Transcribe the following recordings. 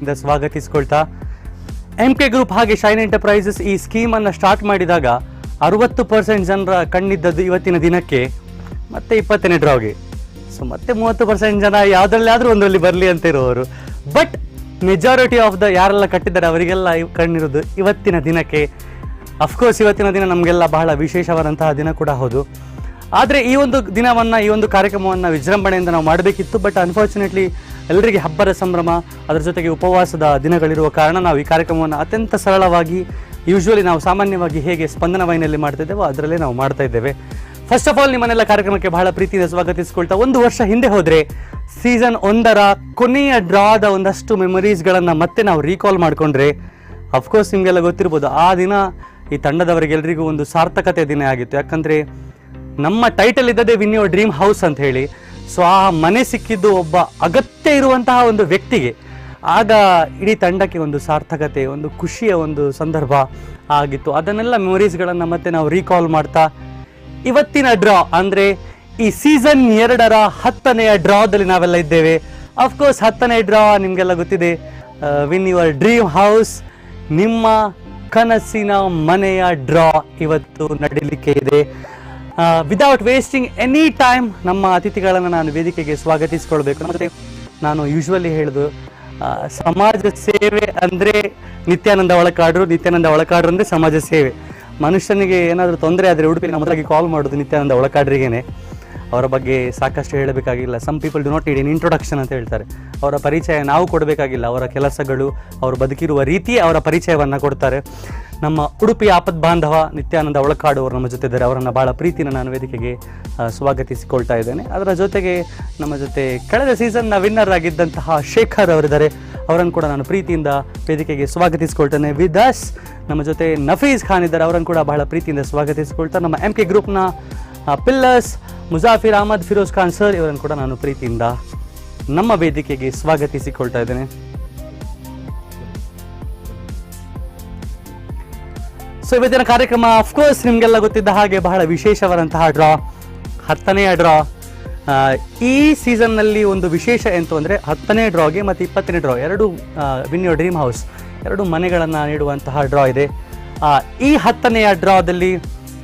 ಇಂದ ಸ್ವಾಗತಿಸ್ಕೊಳ್ತಾ. M K group ಹಾಗೆ ಶೈನ್ ಎಂಟರ್ಪ್ರೈಸಸ್ ಈ ಸ್ಕೀಮನ್ನು ಸ್ಟಾರ್ಟ್ ಮಾಡಿದಾಗ ಅರುವತ್ತು ಪರ್ಸೆಂಟ್ ಜನರ ಕಣ್ಣಿದ್ದದ್ದು ಇವತ್ತಿನ ದಿನಕ್ಕೆ, ಮತ್ತೆ ಇಪ್ಪತ್ತನೇ ಡ್ರಾಗೆ ಸೊ ಮತ್ತೆ ಮೂವತ್ತು ಪರ್ಸೆಂಟ್ ಜನ ಯಾವುದ್ರಲ್ಲಾದ್ರೂ ಒಂದರಲ್ಲಿ ಬರಲಿ ಅಂತ ಇರುವವರು ಬಟ್ ಮೆಜಾರಿಟಿ ಆಫ್ ದ ಯಾರೆಲ್ಲ ಕಟ್ಟಿದ್ದಾರೆ ಅವರಿಗೆಲ್ಲ ಕಣ್ಣಿರೋದು ಇವತ್ತಿನ ದಿನಕ್ಕೆ. ಅಫ್ಕೋರ್ಸ್ ಇವತ್ತಿನ ದಿನ ನಮಗೆಲ್ಲ ಬಹಳ ವಿಶೇಷವಾದಂತಹ ದಿನ ಕೂಡ ಹೌದು. ಆದರೆ ಈ ಒಂದು ದಿನವನ್ನು, ಈ ಒಂದು ಕಾರ್ಯಕ್ರಮವನ್ನು ವಿಜೃಂಭಣೆಯಿಂದ ನಾವು ಮಾಡಬೇಕಿತ್ತು. ಬಟ್ ಅನ್ಫಾರ್ಚುನೇಟ್ಲಿ ಎಲ್ಲರಿಗೆ ಹಬ್ಬದ ಸಂಭ್ರಮ, ಅದರ ಜೊತೆಗೆ ಉಪವಾಸದ ದಿನಗಳಿರುವ ಕಾರಣ ನಾವು ಈ ಕಾರ್ಯಕ್ರಮವನ್ನು ಅತ್ಯಂತ ಸರಳವಾಗಿ ಯೂಶ್ವಲಿ ನಾವು ಸಾಮಾನ್ಯವಾಗಿ ಹೇಗೆ ಸ್ಪಂದನ ವೈನಲ್ಲಿ ಮಾಡ್ತಿದ್ದೇವೋ ಅದರಲ್ಲೇ ನಾವು ಮಾಡ್ತಾ ಇದ್ದೇವೆ. ಫಸ್ಟ್ ಆಫ್ ಆಲ್ ನಿಮ್ಮನ್ನೆಲ್ಲ ಕಾರ್ಯಕ್ರಮಕ್ಕೆ ಬಹಳ ಪ್ರೀತಿಯಿಂದ ಸ್ವಾಗತಿಸ್ಕೊಳ್ತಾ ಒಂದು ವರ್ಷ ಹಿಂದೆ ಹೋದರೆ ಸೀಸನ್ ಒಂದರ ಕೊನೆಯ ಡ್ರಾದ ಒಂದಷ್ಟು ಮೆಮೊರೀಸ್ಗಳನ್ನು ಮತ್ತೆ ನಾವು ರೀಕಾಲ್ ಮಾಡಿಕೊಂಡ್ರೆ ಅಫ್ಕೋರ್ಸ್ ನಿಮಗೆಲ್ಲ ಗೊತ್ತಿರ್ಬೋದು, ಆ ದಿನ ಈ ತಂಡದವರಿಗೆಲ್ಲರಿಗೂ ಒಂದು ಸಾರ್ಥಕತೆ ದಿನ ಆಗಿತ್ತು. ಯಾಕಂದರೆ ನಮ್ಮ ಟೈಟಲ್ ಇದ್ದದೇ ವಿನ್ ಯುವರ್ ಡ್ರೀಮ್ ಹೌಸ್ ಅಂತ ಹೇಳಿ. ಸೊ ಆ ಮನೆ ಸಿಕ್ಕಿದ್ದು ಒಬ್ಬ ಅಗತ್ಯ ಇರುವಂತಹ ಒಂದು ವ್ಯಕ್ತಿಗೆ. ಆಗ ಇಡೀ ತಂಡಕ್ಕೆ ಒಂದು ಸಾರ್ಥಕತೆ, ಒಂದು ಖುಷಿಯ ಒಂದು ಸಂದರ್ಭ ಆಗಿತ್ತು. ಅದನ್ನೆಲ್ಲ ಮೆಮೊರೀಸ್ಗಳನ್ನು ಮತ್ತೆ ನಾವು ರೀಕಾಲ್ ಮಾಡ್ತಾ, ಇವತ್ತಿನ ಡ್ರಾ ಅಂದರೆ ಈ ಸೀಸನ್ ಎರಡರ ಹತ್ತನೆಯ ಡ್ರಾದಲ್ಲಿ ನಾವೆಲ್ಲ ಇದ್ದೇವೆ. ಅಫ್ಕೋರ್ಸ್ ಹತ್ತನೇ ಡ್ರಾ ನಿಮಗೆಲ್ಲ ಗೊತ್ತಿದೆ. ವಿನ್ ಯುವರ್ ಡ್ರೀಮ್ ಹೌಸ್ ನಿಮ್ಮ ಕನಸಿನ ಮನೆಯ ಡ್ರಾ ಇವತ್ತು ನಡೀಲಿಕ್ಕೆ ಇದೆ. ವಿದೌಟ್ ವೇಸ್ಟಿಂಗ್ ಎನಿ ಟೈಮ್ ನಮ್ಮ ಅತಿಥಿಗಳನ್ನು ನಾನು ವೇದಿಕೆಗೆ ಸ್ವಾಗತಿಸಿಕೊಳ್ಬೇಕು. ಮತ್ತೆ ನಾನು ಯೂಶ್ವಲಿ ಹೇಳೋದು ಸಮಾಜ ಸೇವೆ ಅಂದರೆ ನಿತ್ಯಾನಂದ ಒಳಕಾಡ್ರು ನಿತ್ಯಾನಂದ ಒಳಕಾಡ್ರು ಅಂದರೆ ಸಮಾಜ ಸೇವೆ. ಮನುಷ್ಯನಿಗೆ ಏನಾದರೂ ತೊಂದರೆ ಆದರೆ ಉಡುಪಿನ ಮೊದಲಾಗಿ ಕಾಲ್ ಮಾಡೋದು ನಿತ್ಯಾನಂದ ಒಳಕಾಡ್ರಿಗೇನೆ ಅವರ ಬಗ್ಗೆ ಸಾಕಷ್ಟು ಹೇಳಬೇಕಾಗಿಲ್ಲ. Some people do not need in introduction ಅಂತ ಹೇಳ್ತಾರೆ. ಅವರ ಪರಿಚಯ ನಾವು ಕೊಡಬೇಕಾಗಿಲ್ಲ. ಅವರ ಕೆಲಸಗಳು, ಅವರು ಬದುಕಿರುವ ರೀತಿ ಅವರ ಪರಿಚಯವನ್ನು ಕೊಡ್ತಾರೆ. ನಮ್ಮ ಉಡುಪಿ ಆಪದ್ ಬಾಂಧವ ನಿತ್ಯಾನಂದ ಒಳಕಾಡು ಅವರು ನಮ್ಮ ಜೊತೆ ಇದ್ದಾರೆ. ಅವರನ್ನು ಭಾಳ ಪ್ರೀತಿನ ನಾನು ವೇದಿಕೆಗೆ ಸ್ವಾಗತಿಸಿಕೊಳ್ತಾ ಇದ್ದೇನೆ. ಅದರ ಜೊತೆಗೆ ನಮ್ಮ ಜೊತೆ ಕಳೆದ ಸೀಸನ್ನ ವಿನ್ನರ್ ಆಗಿದ್ದಂತಹ ಶೇಖರ್ ಅವರಿದ್ದಾರೆ. ಅವರನ್ನು ಕೂಡ ನಾನು ಪ್ರೀತಿಯಿಂದ ವೇದಿಕೆಗೆ ಸ್ವಾಗತಿಸಿಕೊಳ್ತೇನೆ. ವಿದಾಸ್ ನಮ್ಮ ಜೊತೆ ನಫೀಸ್ ಖಾನ್ ಇದ್ದಾರೆ. ಅವರನ್ನು ಕೂಡ ಬಹಳ ಪ್ರೀತಿಯಿಂದ ಸ್ವಾಗತಿಸಿಕೊಳ್ತಾ ನಮ್ಮ ಎಂ ಕೆ ಗ್ರೂಪ್ನ ಪಿಲ್ಲರ್ಸ್ ಮುಜಾಫಿರ್ ಅಹಮದ್, ಫಿರೋಜ್ ಖಾನ್ ಸರ್ ಇವರನ್ನು ಕೂಡ ನಾನು ಪ್ರೀತಿಯಿಂದ ನಮ್ಮ ವೇದಿಕೆಗೆ ಸ್ವಾಗತಿಸಿಕೊಳ್ತಾ ಇದ್ದೇನೆ. ಸೊ ಇವತ್ತಿನ ಕಾರ್ಯಕ್ರಮ ಅಫ್ಕೋರ್ಸ್ ನಿಮಗೆಲ್ಲ ಗೊತ್ತಿದ್ದ ಹಾಗೆ ಬಹಳ ವಿಶೇಷವಾದಂತಹ ಡ್ರಾ ಹತ್ತನೆಯ ಡ್ರಾ ಈ ಸೀಸನ್ನಲ್ಲಿ ಒಂದು ವಿಶೇಷ ಎಂತು ಅಂದರೆ ಹತ್ತನೇ ಡ್ರಾಗೆ ಮತ್ತು ಇಪ್ಪತ್ತನೇ ಡ್ರಾ ಎರಡು ವಿನ್ ಯೋರ್ ಡ್ರೀಮ್ ಹೌಸ್ ಎರಡು ಮನೆಗಳನ್ನು ನೀಡುವಂತಹ ಡ್ರಾ ಇದೆ. ಈ ಹತ್ತನೆಯ ಡ್ರಾದಲ್ಲಿ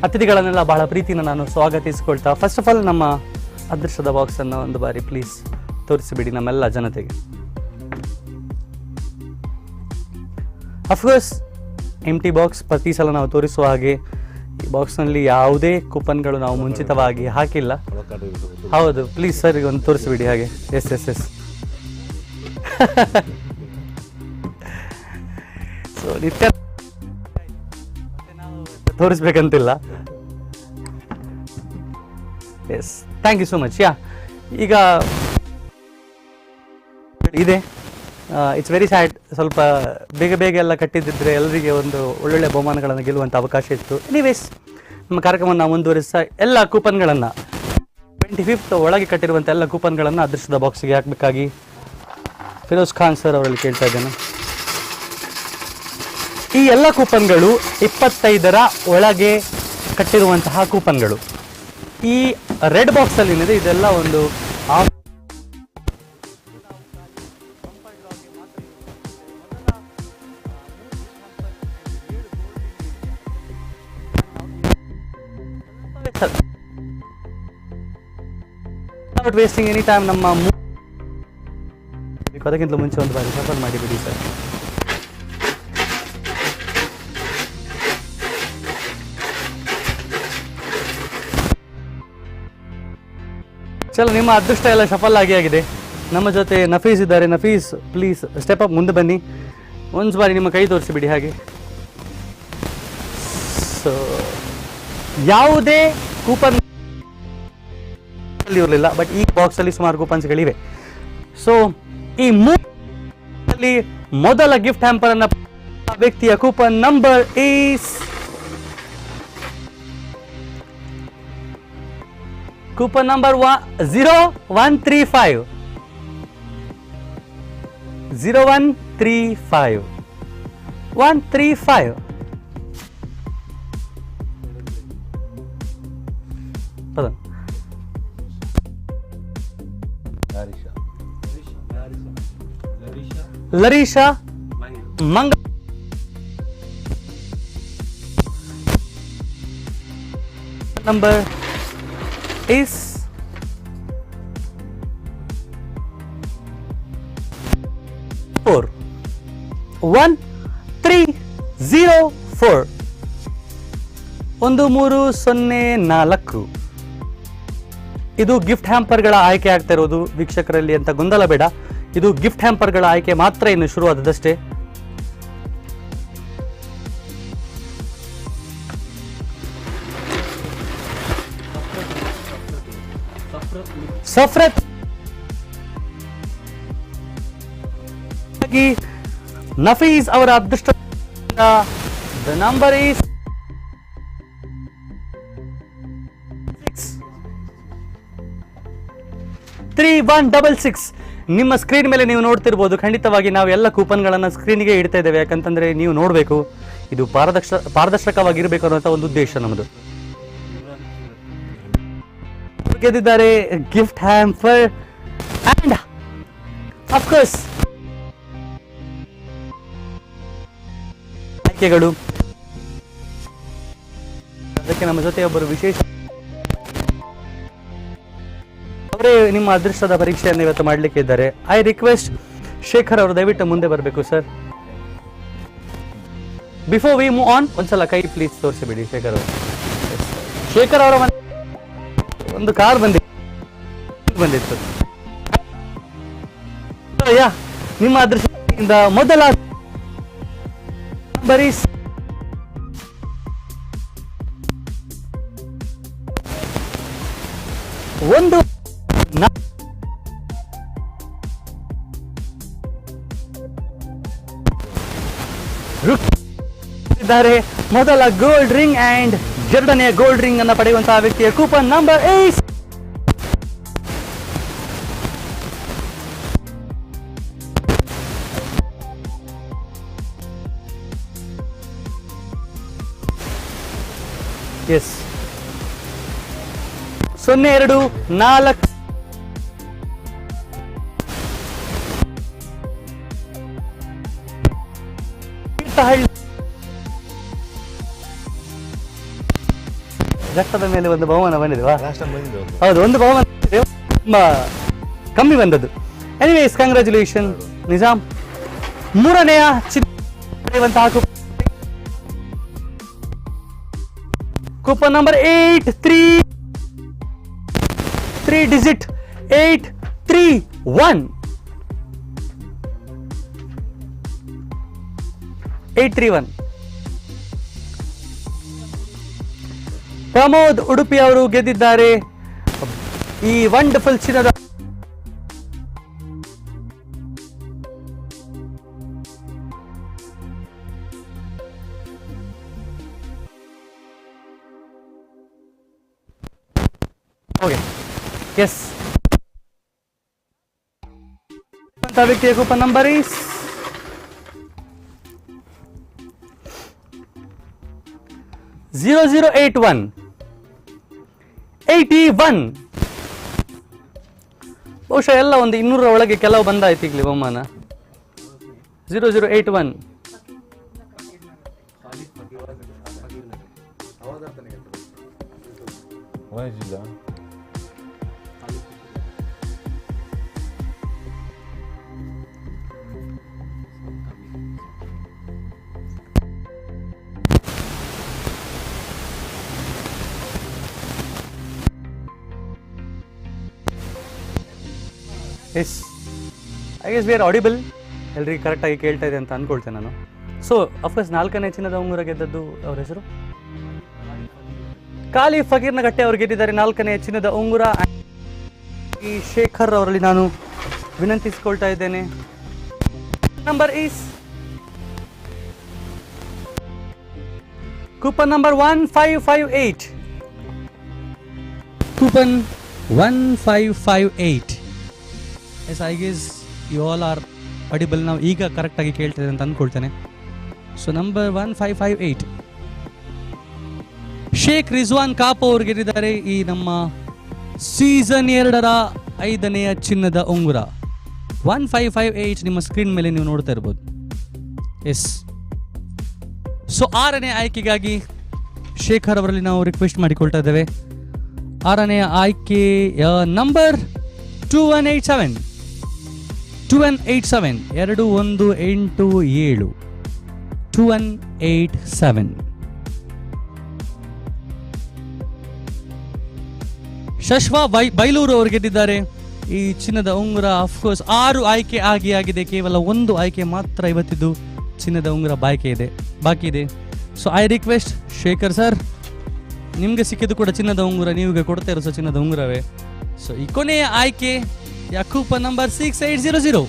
ಅತಿಥಿಗಳನ್ನೆಲ್ಲ ಬಹಳ ಪ್ರೀತಿನ ನಾನು ಸ್ವಾಗತಿಸಿಕೊಳ್ತಾ ಫಸ್ಟ್ ಆಫ್ ಆಲ್ ನಮ್ಮ ಅದೃಷ್ಟದ ಬಾಕ್ಸನ್ನು ಒಂದು ಬಾರಿ ಪ್ಲೀಸ್ ತೋರಿಸಿಬಿಡಿ ನಮ್ಮೆಲ್ಲ ಜನತೆಗೆ. ಅಫ್ಕೋರ್ಸ್ ಎಂ ಟಿ ಬಾಕ್ಸ್ ಪ್ರತಿ ಸಲ ನಾವು ತೋರಿಸುವ ಹಾಗೆ ಈ ಬಾಕ್ಸ್ನಲ್ಲಿ ಯಾವುದೇ ಕೂಪನ್ಗಳು ನಾವು ಮುಂಚಿತವಾಗಿ ಹಾಕಿಲ್ಲ. ಹೌದು ಪ್ಲೀಸ್ ಸರ್ ಈಗ ಒಂದು ತೋರಿಸಿಬಿಡಿ ಹಾಗೆ. ಎಸ್ ಎಸ್ ಎಸ್ ಸೊ ನಿತ್ಯ ತೋರಿಸ್ಬೇಕಂತಿಲ್ಲ. Yes thank you so much yeah ಈಗ ಇದೆ. ಇಟ್ಸ್ ವೆರಿ ಸ್ಯಾಡ್ ಸ್ವಲ್ಪ ಬೇಗ ಬೇಗ ಎಲ್ಲ ಕಟ್ಟಿದ್ದಿದ್ರೆ ಎಲ್ಲರಿಗೆ ಒಂದು ಒಳ್ಳೊಳ್ಳೆ ಬಹುಮಾನಗಳನ್ನು ಗೆಲ್ಲುವಂಥ ಅವಕಾಶ ಇತ್ತು. ಎನಿವೇಸ್ ನಮ್ಮ ಕಾರ್ಯಕ್ರಮವನ್ನು ಮುಂದುವರಿಸ್ತಾ ಎಲ್ಲ ಕೂಪನ್ಗಳನ್ನು ಟ್ವೆಂಟಿ ಫಿಫ್ತ್ ಒಳಗೆ ಕಟ್ಟಿರುವಂಥ ಎಲ್ಲ ಕೂಪನ್ಗಳನ್ನು ಅದೃಷ್ಟದ ಬಾಕ್ಸಿಗೆ ಹಾಕಬೇಕಾಗಿ ಫಿರೋಜ್ ಖಾನ್ ಸರ್ ಅವರಲ್ಲಿ ಕೇಳ್ತಾ ಇದ್ದೇನೆ. ಈ ಎಲ್ಲ ಕೂಪನ್ಗಳು ಇಪ್ಪತ್ತೈದರ ಒಳಗೆ ಕಟ್ಟಿರುವಂತಹ ಕೂಪನ್ಗಳು. ಈ ರೆಡ್ ಬಾಕ್ಸಲ್ಲಿ ಏನಿದೆ, ಇದೆಲ್ಲ ಒಂದು of without wasting any time ನಮ್ಮ ಅದಕ್ಕಿಂತ ಮುಂಚೆ ಒಂದು ಬಾರಿ ಸಫರ್ ಮಾಡಿಬಿಡಿ ಸರ್. ಚಲೋ, ನಿಮ್ಮ ಅದೃಷ್ಟ ಎಲ್ಲ ಸಫಲ್ ಆಗಿ ಆಗಿದೆ. ನಮ್ಮ ಜೊತೆ ನಫೀಸ್ ಇದ್ದಾರೆ. ನಫೀಸ್ ಪ್ಲೀಸ್ ಸ್ಟೆಪ್ ಅಪ್ ಮುಂದೆ ಬನ್ನಿ. ಒಂದು ಬಾರಿ ನಿಮ್ಮ ಕೈ ತೋರಿಸಿಬಿಡಿ ಹಾಗೆ. ಸೊ ಯಾವುದೇ ಕೂಪನ್ ಇರಲಿಲ್ಲ ಬಟ್ ಈ ಬಾಕ್ಸಲ್ಲಿ ಸುಮಾರು ಕೂಪನ್ಸ್ಗಳಿವೆ. ಸೊ ಈ ಮೂರಲ್ಲಿ ಮೊದಲ ಗಿಫ್ಟ್ ಹ್ಯಾಂಪರ್ ಅನ್ನ ವ್ಯಕ್ತಿಯ coupon number is coupon number zero one three five zero one three five one three five ಲರೀಶಾ ಮಂಗ number is four one three zero four ಒಂದು ಮೂರು ಸೊನ್ನೆ ನಾಲ್ಕು. ಇದು ಗಿಫ್ಟ್ ಹ್ಯಾಂಪರ್ಗಳ ಆಯ್ಕೆ ಆಗ್ತಾ ಇರೋದು. ವೀಕ್ಷಕರಲ್ಲಿ ಅಂತ ಗೊಂದಲ ಬೇಡ. ಇದು ಗಿಫ್ಟ್ ಹ್ಯಾಂಪರ್ಗಳ ಆಯ್ಕೆ ಮಾತ್ರ ಇನ್ನು ಶುರುವಾದದಷ್ಟೇ. ಸಫ್ರತ್ ನಫೀಸ್ ಅವರ ಅದೃಷ್ಟ the number is three one double six ನಿಮ್ಮ ಸ್ಕ್ರೀನ್ ಮೇಲೆ ನೀವು ನೋಡ್ತಿರ್ಬೋದು, ಖಂಡಿತವಾಗಿ ನಾವು ಎಲ್ಲ ಕೂಪನ್ಗಳನ್ನು ಸ್ಕ್ರೀನಿಗೆ ಇಡ್ತಾ ಇದ್ದೇವೆ. ಯಾಕಂತಂದರೆ ನೀವು ನೋಡಬೇಕು, ಇದು ಪಾರದರ್ಶ ಪಾರದರ್ಶಕವಾಗಿರಬೇಕು ಅನ್ನೋಂಥ ಒಂದು ಉದ್ದೇಶ ನಮ್ಮದು ಗೆದ್ದಿದ್ದಾರೆ ಗಿಫ್ಟ್ ಹ್ಯಾಂಪರ್ ಆ್ಯಂಡ್ ಅಫ್ಕೋರ್ಸ್ ಆಯ್ಕೆಗಳು. ಅದಕ್ಕೆ ನಮ್ಮ ಜೊತೆ ಒಬ್ಬರು ವಿಶೇಷ ನಿಮ್ಮ ಅದೃಷ್ಟದ ಪರೀಕ್ಷೆಯನ್ನು ಇವತ್ತು ಮಾಡಲಿಕ್ಕೆ ಇದ್ದಾರೆ. ಐ ರಿಕ್ವೆಸ್ಟ್ ಶೇಖರ್ ಅವರು ದಯವಿಟ್ಟು ಮುಂದೆ ಬರಬೇಕು sir before we move on ಒಂದ್ಸಲ ಕೈ ಪ್ಲೀಸ್ ತೋರಿಸಿಬಿಡಿ ಶೇಖರ್ ಅವರು. ಶೇಖರ್ ಅವರ ಒಂದು ಕಾರ್ ಬಂದಿತ್ತು. ಬಂದಿತ್ತು ನಿಮ್ಮ ಅದೃಷ್ಟದಿಂದ ಮೊದಲ ಬರೀ ಒಂದು ನಾ- ರುಕ್- ಇದ್ದಾರೆ ಮೊದಲ ಗೋಲ್ಡ್ ರಿಂಗ್ ಅಂಡ್ ಎರಡನೇ ಗೋಲ್ಡ್ ರಿಂಗ್ ಅನ್ನು ಪಡೆಯುವಂತಹ ವ್ಯಕ್ತಿಯ ಕೂಪನ್ ನಂಬರ್ ಏಸ್ ಎಸ್ ಸೊನ್ನೆ ಎರಡು ನಾಲ್ಕು. ರಕ್ತದ ಮೇಲೆ ಒಂದು ಬಹುಮಾನ ಬಂದಿದೆ ಲಾಸ್ಟ್ ಬಂದಿದ್ದು ಹೌದು ಒಂದು ಬಹುಮಾನ ಬಂದಿದೆ. ತುಂಬಾ ಕಮ್ಮಿ ಬಂದದ್ದು. ಎನಿವೇಸ್ ಕಂಗ್ರ್ಯಾಚುಲೇಷನ್ ನಿಜಾಮ್ ಮೂರನೆಯ ಚಿನ್ನ ಪಡೆಯುವಂತಹ coupon coupon number eight three three digit eight three one eight three one Pramod Udupi ಅವರು ಗೆದ್ದಿದ್ದಾರೆ. ಈ ವಂಡರ್ಫುಲ್ ಚಿನ್ನದ ಎಸ್ ವ್ಯಕ್ತಿಯ coupon number is zero zero eight one eighty one ಬಹುಶಃ ಎಲ್ಲ ಒಂದು ಇನ್ನೂರ ಒಳಗೆ ಕೆಲವು ಬಂದಾಯ್ತು ಈಗಲಿ ಬಹುಮಾನ. Zero zero eight one ವಾಯಿಸಿಲ್ಲ yes I guess we are audible ಎಲ್ರಿಗೆ ಕರೆಕ್ಟಾಗಿ ಕೇಳ್ತಾ ಇದೆ ಅಂತ ಅಂದ್ಕೊಳ್ತೇನೆ ನಾನು. ಸೊ ಅಫ್ಕೋರ್ಸ್ ನಾಲ್ಕನೇ ಚಿನ್ನದ ಉಂಗುರ ಗೆದ್ದದ್ದು ಅವ್ರ ಹೆಸರು? ಖಾಲಿ ಫಕೀರ್ನ ಗಟ್ಟೆ ಅವರು ಗೆದ್ದಿದ್ದಾರೆ ನಾಲ್ಕನೇ ಚಿನ್ನದ ಉಂಗುರ. ಈ ಶೇಖರ್ ಅವರಲ್ಲಿ ನಾನು ವಿನಂತಿಸಿಕೊಳ್ತಾ ಇದ್ದೇನೆ. Number is coupon number one five five eight coupon one five five eight yes I guess you all are audible ನಾವು ಈಗ ಕರೆಕ್ಟಾಗಿ ಕೇಳ್ತಿದೆ ಅಂತ ಅಂದ್ಕೊಳ್ತೇನೆ. So number one five five eight Sheikh Rizwan ಕಾಪ್ ಅವರು ಗೆದ್ದಿದ್ದಾರೆ ಈ ನಮ್ಮ ಸೀಸನ್ ಎರಡರ ಐದನೆಯ ಚಿನ್ನದ ಉಂಗುರ. ಒನ್ ಫೈವ್ ಫೈವ್ ಏಯ್ಟ್ ನಿಮ್ಮ ಸ್ಕ್ರೀನ್ ಮೇಲೆ ನೀವು ನೋಡ್ತಾ ಇರ್ಬೋದು. ಎಸ್ ಸೊ ಆರನೇ ಆಯ್ಕೆಗಾಗಿ ಶೇಖರ್ ಅವರಲ್ಲಿ ನಾವು ರಿಕ್ವೆಸ್ಟ್ ಮಾಡಿಕೊಳ್ತಾ ಇದ್ದೇವೆ. ಆರನೇ ಆಯ್ಕೆ number two one eight seven two one eight seven ಎರಡು ಒಂದು ಎಂಟು ಏಳು. ಟು ಒನ್ ಏಯ್ಟ್ ಸೆವೆನ್ ಶಶ್ವಾ ಬೈ ಬೈಲೂರು ಅವರು ಗೆದ್ದಿದ್ದಾರೆ. ಈ ಚಿನ್ನದ ಉಂಗುರ ಅಫ್ಕೋರ್ಸ್ ಆರು ಆಯ್ಕೆ ಆಗಿ ಆಗಿದೆ. ಕೇವಲ ಒಂದು ಆಯ್ಕೆ ಮಾತ್ರ ಇವತ್ತಿದ್ದು ಚಿನ್ನದ ಉಂಗುರ ಬಾಯ್ಕೆ ಇದೆ. ಬಾಕಿ ಇದೆ. So I request Shekhar sir ನಿಮಗೆ ಸಿಕ್ಕಿದ್ದು ಕೂಡ ಚಿನ್ನದ ಉಂಗುರ, ನೀವೀಗ ಕೊಡ್ತಾ ಇರೋ ಸರ್ ಚಿನ್ನದ ಉಂಗುರವೇ. ಸೊ ಈ ಕೊನೆಯ ಆಯ್ಕೆ ಯಾಕೂಪ number six eight zero zero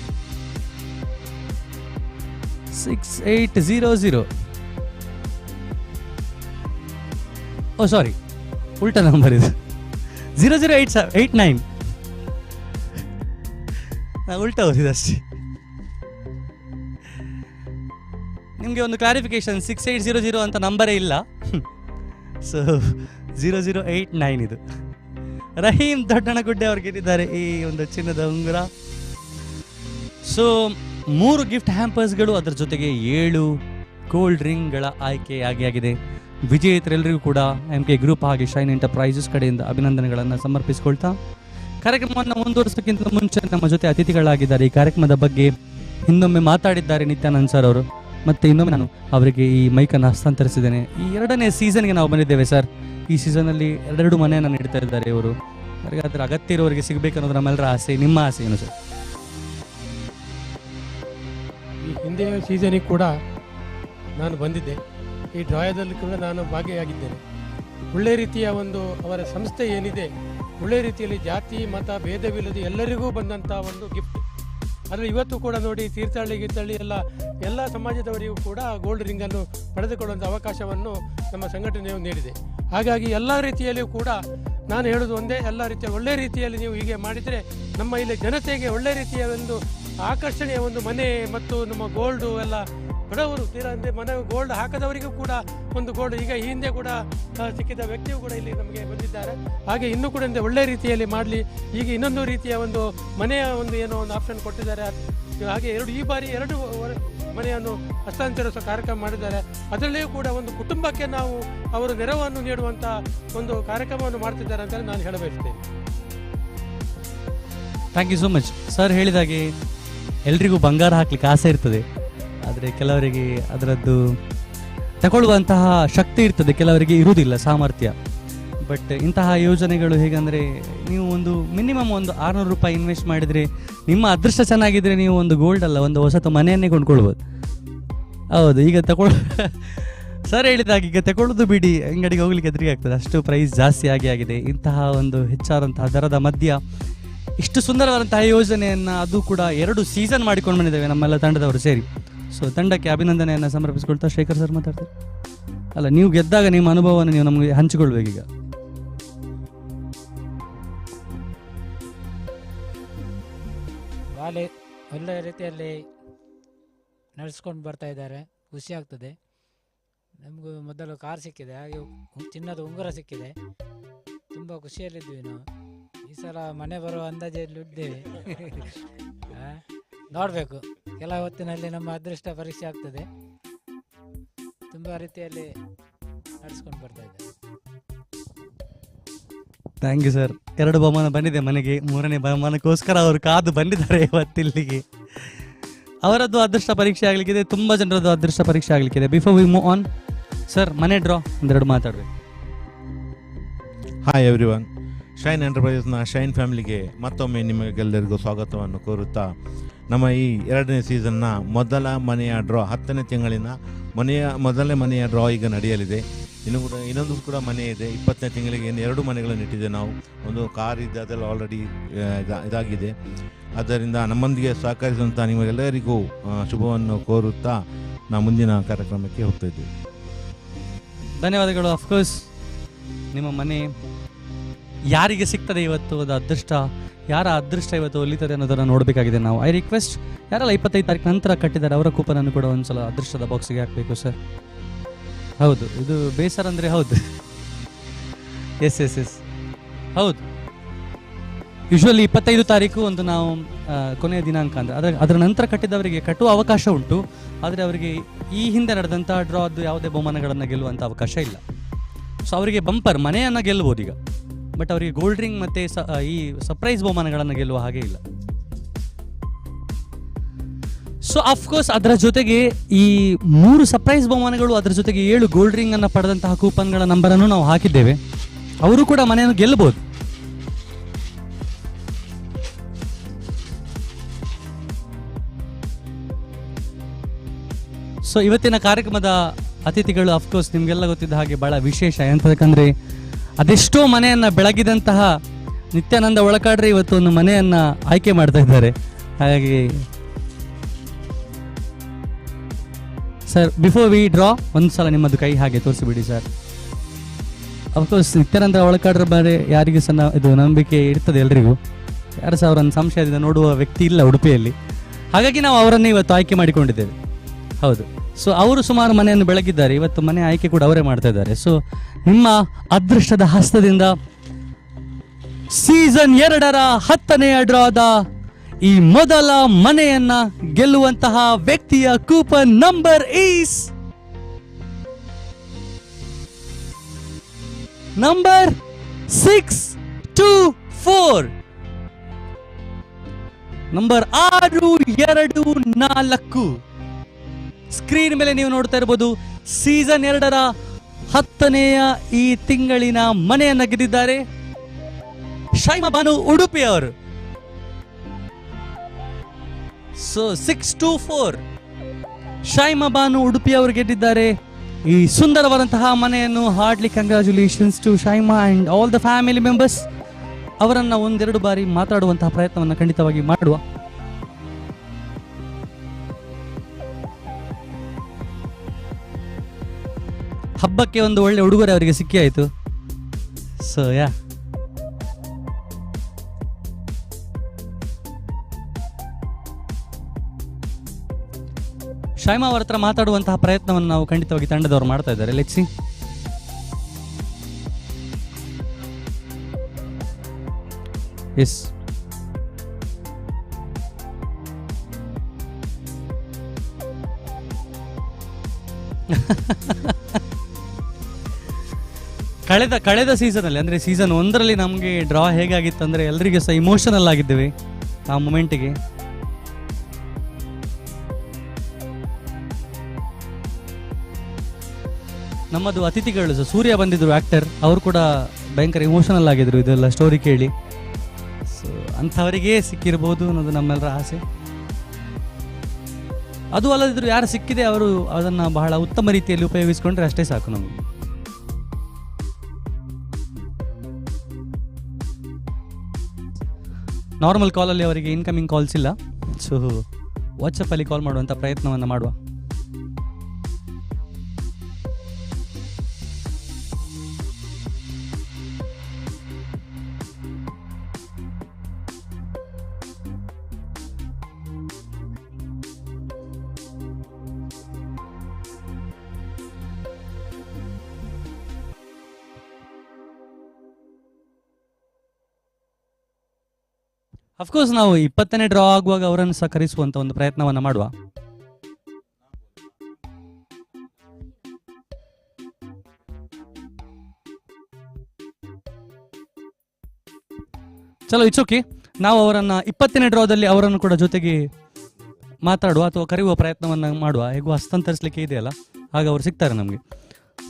six eight zero zero oh sorry ಉಲ್ಟಾ ನಂಬರ್ ಇದು zero zero eight seven eight nine ಉಲ್ಟಾ ಓದಿದೆ ಅಷ್ಟೇ. ನಿಮಗೆ ಒಂದು clarification six eight zero zero ಅಂತ ನಂಬರೇ ಇಲ್ಲ. So zero zero eight nine ಇದು. ರಹೀಮ್ ದೊಡ್ಡಣಗುಡ್ಡೆ ಗೆದ್ದಿದ್ದಾರೆ ಈ ಒಂದು ಚಿನ್ನದ ಉಂಗುರ. ಸೊ ಮೂರು ಗಿಫ್ಟ್ ಹ್ಯಾಂಪರ್ಸ್ಗಳು ಅದರ ಜೊತೆಗೆ ಏಳು ಕೋಲ್ಡ್ ಡ್ರಿಂಕ್ಗಳ ಆಯ್ಕೆ ಆಗಿ ಆಗಿದೆ ವಿಜೇತರೆಲ್ಲರಿಗೂ ಕೂಡ ಎಂ ಕೆ ಗ್ರೂಪ್ ಹಾಗೆ ಶೈನ್ ಎಂಟರ್ಪ್ರೈಸಸ್ ಕಡೆಯಿಂದ ಅಭಿನಂದನೆಗಳನ್ನು ಸಮರ್ಪಿಸಿಕೊಳ್ತಾ, ಕಾರ್ಯಕ್ರಮವನ್ನು ಮುಂದುವರಿಸೋಕ್ಕಿಂತ ಮುಂಚೆ ನಮ್ಮ ಜೊತೆ ಅತಿಥಿಗಳಾಗಿದ್ದಾರೆ. ಈ ಕಾರ್ಯಕ್ರಮದ ಬಗ್ಗೆ ಇನ್ನೊಮ್ಮೆ ಮಾತಾಡಿದ್ದಾರೆ ನಿತ್ಯಾನಂದ್ ಸರ್ ಅವರು. ಮತ್ತೆ ಇನ್ನೊಮ್ಮೆ ನಾನು ಅವರಿಗೆ ಈ ಮೈಕನ್ನು ಹಸ್ತಾಂತರಿಸಿದ್ದೇನೆ. ಈ ಎರಡನೇ ಸೀಸನ್ಗೆ ನಾವು ಬಂದಿದ್ದೇವೆ ಸರ್ ಈ ಸೀಸನಲ್ಲಿ ಎರಡೆರಡು ಮನೆಯನ್ನು ನೀಡ್ತಾ ಇದ್ದಾರೆ ಇವರು. ಅವರಿಗೆ ಅದರ ಅಗತ್ಯ ಇರೋರಿಗೆ ಸಿಗಬೇಕನ್ನೋದು ನಮ್ಮೆಲ್ಲರ ಆಸೆ, ನಿಮ್ಮ ಆಸೆ ಏನು ಸರ್? ಈ ಹಿಂದಿನ ಸೀಸನಿಗೆ ಕೂಡ ನಾನು ಬಂದಿದ್ದೆ. ಈ ಡ್ರಾಯದಲ್ಲಿ ಕೂಡ ನಾನು ಭಾಗಿಯಾಗಿದ್ದೇನೆ. ಒಳ್ಳೆ ರೀತಿಯ ಒಂದು ಅವರ ಸಂಸ್ಥೆ ಏನಿದೆ, ಒಳ್ಳೆ ರೀತಿಯಲ್ಲಿ ಜಾತಿ, ಮತ, ಭೇದವಿಲ್ಲದೆ ಎಲ್ಲರಿಗೂ ಬಂದಂಥ ಒಂದು ಗಿಫ್ಟ್ ಆದರೆ ಇವತ್ತು ಕೂಡ ನೋಡಿ ತೀರ್ಥಹಳ್ಳಿ ಗೀರ್ಥಹಳ್ಳಿ ಎಲ್ಲ ಎಲ್ಲ ಸಮಾಜದವರಿಗೂ ಕೂಡ ಗೋಲ್ಡ್ ರಿಂಗನ್ನು ಪಡೆದುಕೊಳ್ಳುವಂಥ ಅವಕಾಶವನ್ನು ನಮ್ಮ ಸಂಘಟನೆಯು ನೀಡಿದೆ. ಹಾಗಾಗಿ ಎಲ್ಲ ರೀತಿಯಲ್ಲಿಯೂ ಕೂಡ ನಾನು ಹೇಳೋದು ಒಂದೇ, ಎಲ್ಲ ರೀತಿಯ ಒಳ್ಳೆ ರೀತಿಯಲ್ಲಿ ನೀವು ಹೀಗೆ ಮಾಡಿದರೆ ನಮ್ಮ ಇಲ್ಲಿ ಜನತೆಗೆ ಒಳ್ಳೆ ರೀತಿಯ ಒಂದು ಆಕರ್ಷಣೆಯ ಒಂದು ಮನೆ ಮತ್ತು ನಮ್ಮ ಗೋಲ್ಡು ಎಲ್ಲ ಬಡವರು ತೀರಾ ಅಂದರೆ ಮನೆ ಗೋಲ್ಡ್ ಹಾಕದವರಿಗೂ ಕೂಡ ಒಂದು ಗೋಲ್ಡ್ ಈಗ ಈ ಹಿಂದೆ ಕೂಡ ಸಿಕ್ಕಿದ ವ್ಯಕ್ತಿಯು ಕೂಡ ಇಲ್ಲಿ ನಮಗೆ ಬಂದಿದ್ದಾರೆ. ಹಾಗೆ ಇನ್ನೂ ಕೂಡ ಒಳ್ಳೆ ರೀತಿಯಲ್ಲಿ ಮಾಡಲಿ. ಈಗ ಇನ್ನೊಂದು ರೀತಿಯ ಒಂದು ಮನೆಯ ಒಂದು ಏನೋ ಒಂದು ಆಪ್ಷನ್ ಕೊಟ್ಟಿದ್ದಾರೆ. ಹಾಗೆ ಎರಡು, ಈ ಬಾರಿ ಎರಡು ಮನೆಯನ್ನು ಹಸ್ತಾಂತರಿಸುವ ಕಾರ್ಯಕ್ರಮ ಮಾಡಿದ್ದಾರೆ. ಅದರಲ್ಲಿಯೂ ಕೂಡ ಒಂದು ಕುಟುಂಬಕ್ಕೆ ನಾವು ಅವರು ನೆರವನ್ನು ನೀಡುವಂಥ ಒಂದು ಕಾರ್ಯಕ್ರಮವನ್ನು ಮಾಡ್ತಿದ್ದಾರೆ ಅಂತ ನಾನು ಹೇಳಬಯಸ್ತೇನೆ thank you so much sir ಹೇಳಿದಾಗೆ ಎಲ್ರಿಗೂ ಬಂಗಾರ ಹಾಕ್ಲಿಕ್ಕೆ ಆಸೆ ಇರ್ತದೆ. ಆದರೆ ಕೆಲವರಿಗೆ ಅದರದ್ದು ತಗೊಳ್ಳುವಂತಹ ಶಕ್ತಿ ಇರ್ತದೆ, ಕೆಲವರಿಗೆ ಇರುವುದಿಲ್ಲ ಸಾಮರ್ಥ್ಯ. ಬಟ್ ಇಂತಹ ಯೋಜನೆಗಳು ಹೇಗಂದರೆ, ನೀವು ಒಂದು ಮಿನಿಮಮ್ ಒಂದು ಆರುನೂರು ರೂಪಾಯಿ ಇನ್ವೆಸ್ಟ್ ಮಾಡಿದರೆ, ನಿಮ್ಮ ಅದೃಷ್ಟ ಚೆನ್ನಾಗಿದ್ದರೆ ನೀವು ಒಂದು ಗೋಲ್ಡ್ ಅಲ್ಲ, ಒಂದು ಹೊಸತು ಮನೆಯನ್ನೇ ಕೊಂಡ್ಕೊಳ್ಬೋದು. ಹೌದು, ಈಗ ತಗೊಳ್ ಸರ್ ಹೇಳಿದಾಗ ಈಗ ತಗೊಳ್ಳೋದು ಬಿಡಿ, ಅಂಗಡಿಗೆ ಹೋಗ್ಲಿಕ್ಕೆ ಎದುರಿಗೆ ಆಗ್ತದೆ. ಅಷ್ಟು ಪ್ರೈಸ್ ಜಾಸ್ತಿ ಆಗಿ ಆಗಿದೆ. ಇಂತಹ ಒಂದು ಹೆಚ್ಚಾದಂತಹ ದರದ ಮಧ್ಯ ಇಷ್ಟು ಸುಂದರವಾದಂತಹ ಯೋಜನೆಯನ್ನು ಅದು ಕೂಡ ಎರಡು ಸೀಸನ್ ಮಾಡಿಕೊಂಡು ಬಂದಿದ್ದೇವೆ, ನಮ್ಮೆಲ್ಲ ತಂಡದವರು ಸೇರಿ. ಸೊ ತಂಡಕ್ಕೆ ಅಭಿನಂದನೆಯನ್ನು ಸಮರ್ಪಿಸಿಕೊಳ್ತಾ ಶೇಖರ್ ಸರ್ ಮಾತಾಡ್ತಾರೆ? ಅಲ್ಲ, ನೀವು ಗೆದ್ದಾಗ ನಿಮ್ಮ ಅನುಭವವನ್ನು ನೀವು ನಮಗೆ ಹಂಚಿಕೊಳ್ಬೇಕೀಗ ಬಾಲೆ ಒಳ್ಳೆಯ ರೀತಿಯಲ್ಲಿ ನಡೆಸ್ಕೊಂಡು ಬರ್ತಾ ಇದ್ದಾರೆ. ಖುಷಿ ಆಗ್ತದೆ. ನಮಗೂ ಮೊದಲು ಕಾರ್ ಸಿಕ್ಕಿದೆ, ಹಾಗೆ ಚಿನ್ನದ ಉಂಗುರ ಸಿಕ್ಕಿದೆ. ತುಂಬ ಖುಷಿಯಲ್ಲಿದ್ವಿ ನಾವು. ಈ ಸಲ ಮನೆ ಬರುವ ಅಂದಾಜಲ್ಲಿ ಇದ್ದೇವೆ. ನೋಡಬೇಕು. ಕೆಲವು ಹೊತ್ತಿನಲ್ಲಿ ನಮ್ಮ ಅದೃಷ್ಟ ಪರೀಕ್ಷೆ ಆಗ್ತದೆ. ತುಂಬ ರೀತಿಯಲ್ಲಿ ನಡೆಸ್ಕೊಂಡು ಬರ್ತಾ ಇದ್ದಾರೆ. ಥ್ಯಾಂಕ್ ಯು ಸರ್ ಎರಡು ಬಹುಮಾನ ಬಂದಿದೆ ಮನೆಗೆ. ಮೂರನೇ ಬಹುಮಾನಕ್ಕೋಸ್ಕರ ಅವರು ಕಾದು ಬಂದಿದ್ದಾರೆ ಇವತ್ತಿಲ್ಲಿಗೆ. ಅವರದ್ದು ಅದೃಷ್ಟ ಪರೀಕ್ಷೆ ಆಗಲಿಕ್ಕಿದೆ ತುಂಬ ಜನರದ್ದು ಅದೃಷ್ಟ ಪರೀಕ್ಷೆ ಆಗಲಿಕ್ಕಿದೆ. Before we move on sir ಮನೆ ಡ್ರಾ ಒಂದೆರಡು ಮಾತಾಡಬೇಕು ಹಾಯ್ ಎವ್ರಿ ಒನ್ ಶೈನ್ ಎಂಟರ್ಪ್ರೈಸಸ್ನ ಶೈನ್ ಫ್ಯಾಮಿಲಿಗೆ ಮತ್ತೊಮ್ಮೆ ನಿಮಗೆಲ್ಲರಿಗೂ ಸ್ವಾಗತವನ್ನು ಕೋರುತ್ತಾ ನಮ್ಮ ಈ ಎರಡನೇ ಸೀಸನ್ನ ಮೊದಲ ಮನೆಯ ಡ್ರಾ ಹತ್ತನೇ ತಿಂಗಳಿನ ಮನೆಯ, ಮೊದಲನೇ ಮನೆಯ ಡ್ರಾ ಈಗ ನಡೆಯಲಿದೆ. ಇನ್ನು ಕೂಡ, ಇನ್ನೊಂದು ಕೂಡ ಮನೆ ಇದೆ. ಇಪ್ಪತ್ತನೇ ತಿಂಗಳಿಗೆ ಎರಡು ಮನೆಗಳನ್ನು ಇಟ್ಟಿದೆ ನಾವು. ಒಂದು ಕಾರ್ ಇದೆ, ಅದೆಲ್ಲ ಆಲ್ರೆಡಿ ಇದಾಗಿದೆ. ಆದ್ದರಿಂದ ನಮ್ಮೊಂದಿಗೆ ಸಹಕರಿಸಿದಂಥ ನಿಮಗೆಲ್ಲರಿಗೂ ಶುಭವನ್ನು ಕೋರುತ್ತಾ ನಾವು ಮುಂದಿನ ಕಾರ್ಯಕ್ರಮಕ್ಕೆ ಹೋಗ್ತಾ ಇದ್ದೀವಿ ಧನ್ಯವಾದಗಳು. ಅಫ್ಕೋರ್ಸ್ ನಿಮ್ಮ ಮನೆ ಯಾರಿಗೆ ಸಿಗ್ತದೆ ಇವತ್ತು ಅದು ಅದೃಷ್ಟ? ಯಾರ ಅದೃಷ್ಟ ಇವತ್ತು ಒಲಿತದೆ ಅನ್ನೋದನ್ನು ನೋಡಬೇಕಾಗಿದೆ ನಾವು. ಐ ರಿಕ್ವೆಸ್ಟ್ ಯಾರಲ್ಲ ಇಪ್ಪತ್ತೈದು ತಾರೀಕು ನಂತರ ಕಟ್ಟಿದ್ದಾರೆ, ಅವರ ಕೂಪನನ್ನು ಕೂಡ ಒಂದ್ಸಲ ಅದೃಷ್ಟದ ಬಾಕ್ಸಿಗೆ ಹಾಕಬೇಕು ಸರ್ ಹೌದು, ಇದು ಬೇಸರ ಅಂದರೆ ಹೌದು. ಎಸ್ ಎಸ್ ಎಸ್ ಹೌದು. ಯೂಶ್ವಲಿ ಇಪ್ಪತ್ತೈದು ತಾರೀಕು ಒಂದು ನಾವು ಕೊನೆಯ ದಿನಾಂಕ ಅಂದರೆ, ಅದರ ಅದರ ನಂತರ ಕಟ್ಟಿದವರಿಗೆ ಕಟ್ಟುವ ಅವಕಾಶ ಉಂಟು. ಆದರೆ ಅವರಿಗೆ ಈ ಹಿಂದೆ ನಡೆದಂಥ ಡ್ರಾದ್ದು ಯಾವುದೇ ಬಹುಮಾನಗಳನ್ನು ಗೆಲ್ಲುವಂಥ ಅವಕಾಶ ಇಲ್ಲ. ಸೊ ಅವರಿಗೆ ಬಂಪರ್ ಮನೆಯನ್ನು ಗೆಲ್ಲಬಹುದು ಈಗ ಬಟ್ ಅವರಿಗೆ ಗೋಲ್ಡ್ ರಿಂಗ್ ಮತ್ತು ಈ ಸರ್ಪ್ರೈಸ್ ಬಹುಮಾನಗಳನ್ನು ಗೆಲ್ಲುವ ಹಾಗೆ ಇಲ್ಲ. ಸೊ ಅಫ್ಕೋರ್ಸ್ ಅದರ ಜೊತೆಗೆ ಈ ಮೂರು ಸರ್ಪ್ರೈಸ್ ಬಹುಮಾನಗಳು ಅದರ ಜೊತೆಗೆ ಏಳು ಗೋಲ್ಡ್ ರಿಂಗ್ ಅನ್ನು ಪಡೆದಂತಹ ಕೂಪನ್ಗಳ ನಂಬರನ್ನು ನಾವು ಹಾಕಿದ್ದೇವೆ. ಅವರು ಕೂಡ ಮನೆಯನ್ನು ಗೆಲ್ಲಬಹುದು. ಸೊ ಇವತ್ತಿನ ಕಾರ್ಯಕ್ರಮದ ಅತಿಥಿಗಳು ಅಫ್ಕೋರ್ಸ್ ನಿಮಗೆಲ್ಲ ಗೊತ್ತಿದ್ದ ಹಾಗೆ ಬಹಳ ವಿಶೇಷ. ಎಂತದಕ್ಕಂದ್ರೆ ಅದೆಷ್ಟೋ ಮನೆಯನ್ನು ಬೆಳಗಿದಂತಹ ನಿತ್ಯಾನಂದ ಒಳಕಾಡ್ರೆ ಇವತ್ತು ಒಂದು ಮನೆಯನ್ನು ಆಯ್ಕೆ ಮಾಡ್ತಾ ಇದ್ದಾರೆ. ಹಾಗಾಗಿ ಸರ್ ಬಿಫೋರ್ ವಿ ಡ್ರಾ ಒಂದು ಸಲ ನಿಮ್ಮದು ಕೈ ಹಾಗೆ ತೋರಿಸಿಬಿಡಿ ಸರ್. ಅಫ್ಕೋರ್ಸ್ ನಿತ್ಯಾನಂದ ಒಳಕಾಡ್ರ ಬಾರಿ ಯಾರಿಗೂ ಸಹ ಇದು ನಂಬಿಕೆ ಇರ್ತದೆ ಎಲ್ರಿಗೂ. ಯಾರು ಸಹ ಅವರನ್ನು ಸಂಶಯದಿಂದ ನೋಡುವ ವ್ಯಕ್ತಿ ಇಲ್ಲ ಉಡುಪಿಯಲ್ಲಿ. ಹಾಗಾಗಿ ನಾವು ಅವರನ್ನೇ ಇವತ್ತು ಆಯ್ಕೆ ಮಾಡಿಕೊಂಡಿದ್ದೇವೆ. ಹೌದು. ಸೊ ಅವರು ಸುಮಾರು ಮನೆಯನ್ನು ಬೆಳಗಿದ್ದಾರೆ. ಇವತ್ತು ಮನೆ ಆಯ್ಕೆ ಕೂಡ ಅವರೇ ಮಾಡ್ತಾ ಇದ್ದಾರೆ. ಸೊ ನಿಮ್ಮ ಅದೃಷ್ಟದ ಹಸ್ತದಿಂದ ಸೀಸನ್ ಎರಡರ ಹತ್ತನೆಯ ಡ್ರಾದ ಈ ಮೊದಲ ಮನೆಯನ್ನ ಗೆಲ್ಲುವಂತಹ ವ್ಯಕ್ತಿಯ coupon number is number six two four number ಆರು ಎರಡು ನಾಲ್ಕು. ಸ್ಕ್ರೀನ್ ಮೇಲೆ ನೀವು ನೋಡ್ತಾ ಇರ್ಬೋದು ಸೀಸನ್ ಎರಡರ ಹತ್ತನೆಯ ಈ ತಿಂಗಳಿನ ಮನೆಯನ್ನ ಗೆದ್ದಿದ್ದಾರೆ. ಶೈಮಾ ಬಾನು ಉಡುಪಿ ಅವರು. So six two four Shaima Banu Udupi ಅವರು ಗೆದ್ದಿದ್ದಾರೆ. ಈ ಸುಂದರವಾದಂತಹ ಮನೆಯನ್ನು hardly congratulations to Shaima and all the family members ಅವರನ್ನು ಒಂದೆರಡು ಬಾರಿ ಮಾತಾಡುವಂತಹ ಪ್ರಯತ್ನವನ್ನು ಖಂಡಿತವಾಗಿ ಮಾಡುವ ಹಬ್ಬಕ್ಕೆ ಒಂದು ಒಳ್ಳೆ ಉಡುಗೊರೆ ಅವರಿಗೆ ಸಿಕ್ಕಿ ಆಯಿತು. ಸೊ ಯಾ ಶೈಮಾ ಅವರ ಹತ್ರ ಮಾತಾಡುವಂತಹ ಪ್ರಯತ್ನವನ್ನು ನಾವು ಖಂಡಿತವಾಗಿ ತಂಡದವರು ಮಾಡ್ತಾ ಇದ್ದಾರೆ. ಲೆಚ್ಚಿ ಎಸ್ ಕಳೆದ ಕಳೆದ ಸೀಸನಲ್ಲಿ ಅಂದರೆ ಸೀಸನ್ ಒಂದರಲ್ಲಿ ನಮಗೆ ಡ್ರಾ ಹೇಗಾಗಿತ್ತು ಅಂದರೆ ಎಲ್ಲರಿಗೂ ಸಹ ಇಮೋಷನಲ್ ಆಗಿದ್ದೇವೆ ಆ ಮೂಮೆಂಟಿಗೆ ನಮ್ಮದು ಅತಿಥಿಗಳು ಸಹ, ಸೂರ್ಯ ಬಂದಿದ್ರು ಆಕ್ಟರ್ ಅವರು ಕೂಡ ಭಯಂಕರ ಇಮೋಷನಲ್ ಆಗಿದ್ರು ಇದೆಲ್ಲ ಸ್ಟೋರಿ ಕೇಳಿ. ಸೊ ಅಂಥವರಿಗೆ ಸಿಕ್ಕಿರ್ಬೋದು ಅನ್ನೋದು ನಮ್ಮೆಲ್ಲರ ಆಸೆ. ಅದು ಅಲ್ಲದಿದ್ರು ಯಾರು ಸಿಕ್ಕಿದೆ ಅವರು ಅದನ್ನು ಬಹಳ ಉತ್ತಮ ರೀತಿಯಲ್ಲಿ ಉಪಯೋಗಿಸ್ಕೊಂಡ್ರೆ ಅಷ್ಟೇ ಸಾಕು ನಮಗೆ. ನಾರ್ಮಲ್ ಕಾಲಲ್ಲಿ ಅವರಿಗೆ ಇನ್ಕಮಿಂಗ್ ಕಾಲ್ಸ್ ಇಲ್ಲ. ಸೊ ವಾಟ್ಸಪ್ಪಲ್ಲಿ ಕಾಲ್ ಮಾಡುವಂಥ ಪ್ರಯತ್ನವನ್ನು ಮಾಡುವ. ಅಫ್ಕೋರ್ಸ್ ನಾವು ಇಪ್ಪತ್ತನೇ ಡ್ರಾ ಆಗುವಾಗ ಅವರನ್ನು ಸಹ ಕರೆಸುವಂತ ಒಂದು ಪ್ರಯತ್ನವನ್ನ ಮಾಡುವ. ಚಲೋ ಇಟ್ಸ್ ಓಕೆ ನಾವು ಅವರನ್ನ ಇಪ್ಪತ್ತನೇ ಡ್ರಾದಲ್ಲಿ ಅವರನ್ನು ಕೂಡ ಜೊತೆಗೆ ಮಾತಾಡುವ ಅಥವಾ ಕರೆಯುವ ಪ್ರಯತ್ನವನ್ನ ಮಾಡುವ. ಹೇಗೂ ಹಸ್ತಾಂತರಿಸಲಿಕ್ಕೆ ಇದೆಯಲ್ಲ ಆಗ ಅವರು ಸಿಗ್ತಾರೆ ನಮಗೆ.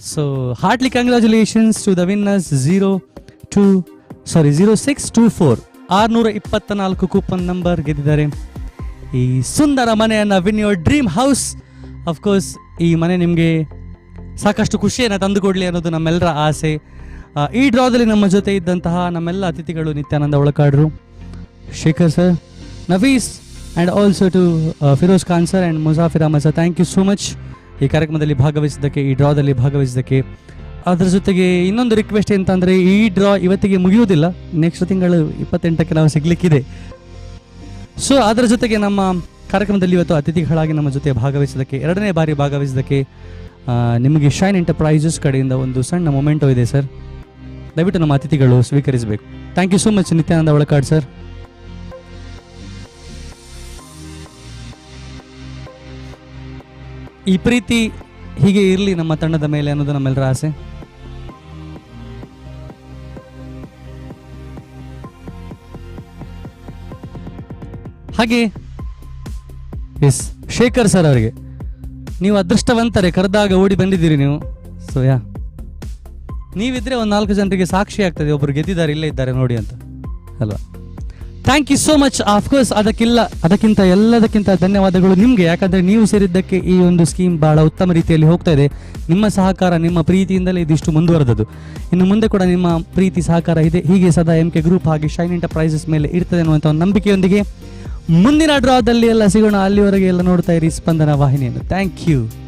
So heartily congratulations to the winners zero two sorry zero six two four ಆರುನೂರ ಇಪ್ಪತ್ತ ನಾಲ್ಕು ಕೂಪನ್ ನಂಬರ್ ಗೆದ್ದಿದ್ದಾರೆ. ಈ ಸುಂದರ ಮನೆಯನ್ನು win your dream house of course ಈ ಮನೆ ನಿಮಗೆ ಸಾಕಷ್ಟು ಖುಷಿಯನ್ನು ತಂದುಕೊಡಲಿ ಅನ್ನೋದು ನಮ್ಮೆಲ್ಲರ ಆಸೆ. ಈ ಡ್ರಾದಲ್ಲಿ ನಮ್ಮ ಜೊತೆ ಇದ್ದಂತಹ ನಮ್ಮೆಲ್ಲ ಅತಿಥಿಗಳು Nityananda ಒಳಕಾಡ್ರು. Shekhar sir Navees and also to Firoz Khan sir and Muzafir Ahmad sir thank you so much ಈ ಕಾರ್ಯಕ್ರಮದಲ್ಲಿ ಭಾಗವಹಿಸಿದ್ದಕ್ಕೆ, ಈ ಡ್ರಾದಲ್ಲಿ ಭಾಗವಹಿಸಿದ್ದಕ್ಕೆ ಅದರ ಜೊತೆಗೆ ಇನ್ನೊಂದು ರಿಕ್ವೆಸ್ಟ್ ಅಂತಂದರೆ ಈ ಡ್ರಾ ಇವತ್ತಿಗೆ ಮುಗಿಯುವುದಿಲ್ಲ. ನೆಕ್ಸ್ಟ್ ತಿಂಗಳು ಇಪ್ಪತ್ತೆಂಟಕ್ಕೆ ನಾವು ಸಿಗಲಿಕ್ಕಿದೆ. ಸೊ ಅದರ ಜೊತೆಗೆ ನಮ್ಮ ಕಾರ್ಯಕ್ರಮದಲ್ಲಿ ಇವತ್ತು ಅತಿಥಿಗಳಾಗಿ ನಮ್ಮ ಜೊತೆ ಭಾಗವಹಿಸೋದಕ್ಕೆ ಎರಡನೇ ಬಾರಿ ಭಾಗವಹಿಸೋದಕ್ಕೆ ನಿಮಗೆ ಶೈನ್ ಎಂಟರ್ಪ್ರೈಸಸ್ ಕಡೆಯಿಂದ ಒಂದು ಸಣ್ಣ ಮೊಮೆಂಟೋ ಇದೆ, ಸರ್. ದಯವಿಟ್ಟು ನಮ್ಮ ಅತಿಥಿಗಳು ಸ್ವೀಕರಿಸಬೇಕು. Thank you so much Nityananda Olakad sir. ಈ ಪ್ರೀತಿ ಹೀಗೆ ಇರಲಿ ನಮ್ಮ ತಂಡದ ಮೇಲೆ ಅನ್ನೋದು ನಮ್ಮೆಲ್ಲರ ಆಸೆ. ಹಾಗೆ ಎಸ್, ಶೇಖರ್ ಸರ್ ಅವರಿಗೆ. ನೀವು ಅದೃಷ್ಟವಂತರೆ ಕರೆದಾಗ ಓಡಿ ಬಂದಿದ್ದೀರಿ ನೀವು. ಸೊ ಯಾ ನೀವಿದ್ರೆ ಒಂದು ನಾಲ್ಕು ಜನರಿಗೆ ಸಾಕ್ಷಿ ಆಗ್ತದೆ ಒಬ್ಬರು ಗೆದ್ದಿದ್ದಾರೆ, ಇಲ್ಲೇ ಇದ್ದಾರೆ, ನೋಡಿ ಅಂತ. ಅಲ್ವಾ? Thank you so much of course ಅದಕ್ಕಿಲ್ಲ, ಅದಕ್ಕಿಂತ ಎಲ್ಲದಕ್ಕಿಂತ ಧನ್ಯವಾದಗಳು ನಿಮಗೆ. ಯಾಕಂದರೆ ನೀವು ಸೇರಿದ್ದಕ್ಕೆ ಈ ಒಂದು ಸ್ಕೀಮ್ ಬಹಳ ಉತ್ತಮ ರೀತಿಯಲ್ಲಿ ಹೋಗ್ತಾ ಇದೆ. ನಿಮ್ಮ ಸಹಕಾರ, ನಿಮ್ಮ ಪ್ರೀತಿಯಿಂದಲೇ ಇದಿಷ್ಟು ಮುಂದುವರೆದದ್ದು. ಇನ್ನು ಮುಂದೆ ಕೂಡ ನಿಮ್ಮ ಪ್ರೀತಿ, ಸಹಕಾರ ಇದೆ. ಹೀಗೆ ಸದಾ ಎಂ ಕೆ ಗ್ರೂಪ್ ಹಾಗೆ ಶೈನ್ ಎಂಟರ್ಪ್ರೈಸಸ್ ಮೇಲೆ ಇರ್ತದೆ ಅನ್ನುವಂಥ ಒಂದು ನಂಬಿಕೆಯೊಂದಿಗೆ ಮುಂದಿನ ಡ್ರಾದಲ್ಲಿ ಎಲ್ಲ ಸಿಗೋಣ. ಅಲ್ಲಿವರೆಗೆ ಎಲ್ಲ ನೋಡ್ತಾ ಇರಿ. ಸ್ಪಂದನ ವಾಹಿನಿಯನ್ನು. Thank you